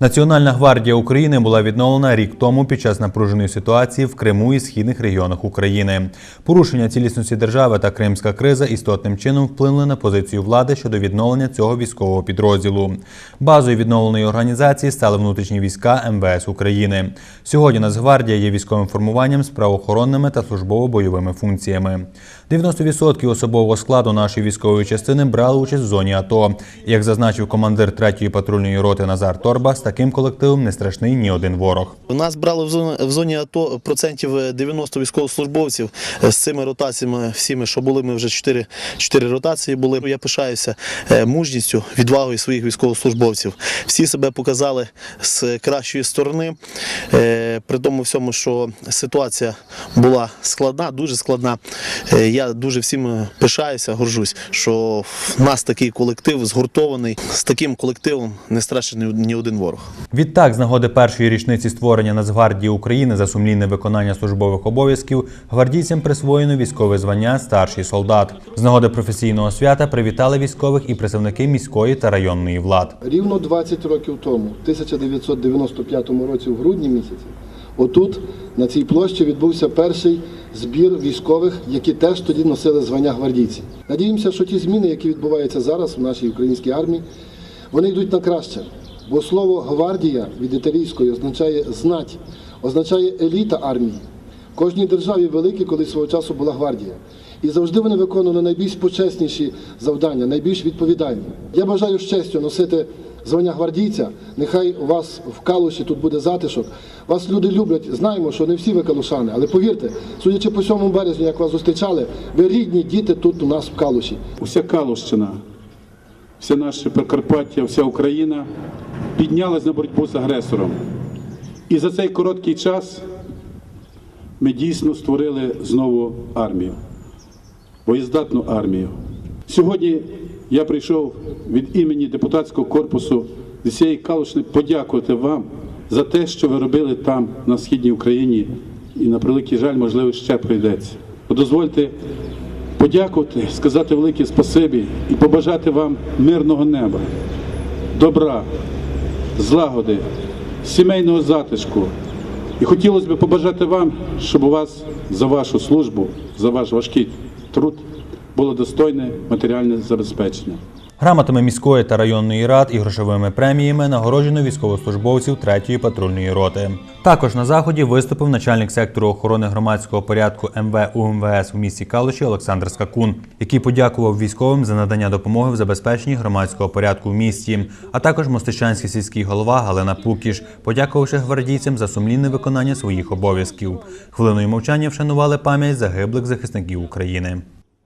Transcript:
Національна гвардія України була відновлена рік тому під час напруженої ситуації в Криму і східних регіонах України. Порушення цілісності держави та кримська криза істотним чином вплинули на позицію влади щодо відновлення цього військового підрозділу. Базою відновленої організації стали внутрішні війська МВС України. Сьогодні Нацгвардія є військовим формуванням з правоохоронними та службово-бойовими функціями. 90% особового складу нашої військової частини брали участь в зоні АТО. Як зазначив командир 3-ї патрульної роти Назар Торба, з таким колективом не страшний ні один ворог. У нас брали в зоні, в зоні АТО процентів 90 військовослужбовців Е, з цими ротаціями, всіми, що були, ми вже 4, 4 ротації були. Я пишаюся е, мужністю, відвагою своїх військовослужбовців. Всі себе показали з кращої сторони. Е, При тому всьому, що ситуація була складна, дуже складна. Е, Я дуже всім пишаюся, горжусь, що в нас такий колектив згуртований. З таким колективом не страшний ні один ворог. Відтак, з нагоди першої річниці створення Нацгвардії України за сумлінне виконання службових обов'язків, гвардійцям присвоєно військове звання старший солдат. З нагоди професійного свята привітали військових і представники міської та районної влад. Рівно 20 років тому, в 1995 році, в грудні місяці, отут, на цій площі, відбувся перший збір військових, які теж тоді носили звання гвардійці. Надіємося, що ті зміни, які відбуваються зараз в нашій українській армії, вони йдуть на краще. Бо слово гвардія від італійської означає знать, означає еліта армії. Кожній державі великій колись свого часу була гвардія. І завжди вони виконували найбільш почесніші завдання, найбільш відповідальні. Я бажаю честю носити звання гвардійця. Нехай у вас в калуші тут буде затишок. Вас люди люблять. Знаємо, що не всі ви калушани, але повірте, судячи по 7 березня, як вас зустрічали, ви рідні діти тут у нас в калуші. Уся Калущина, все наше Прикарпаття, вся Україна піднялась на боротьбу з агресором. І за цей короткий час ми дійсно створили знову армію, боєздатну армію. Сьогодні я прийшов від імені депутатського корпусу зі всієї Калушини подякувати вам за те, що ви робили там, на східній Україні, і на превеликий жаль, можливо, ще прийдеться. Дозвольте подякувати, сказати велике спасибі і побажати вам мирного неба, добра, злагоди, сімейного затишку. І хотілося б побажати вам, щоб у вас за вашу службу, за ваш важкий труд було достойне матеріальне забезпечення. Грамотами міської та районної рад і грошовими преміями нагороджено військовослужбовців 3-ї патрульної роти. Також на заході виступив начальник сектору охорони громадського порядку МВ УМВС у місті Калуші Олександр Скакун, який подякував військовим за надання допомоги в забезпеченні громадського порядку в місті, а також мостичанський сільський голова Галина Пукіш, подякувавши гвардійцям за сумлінне виконання своїх обов'язків. Хвилиною мовчання вшанували пам'ять загиблих захисників України.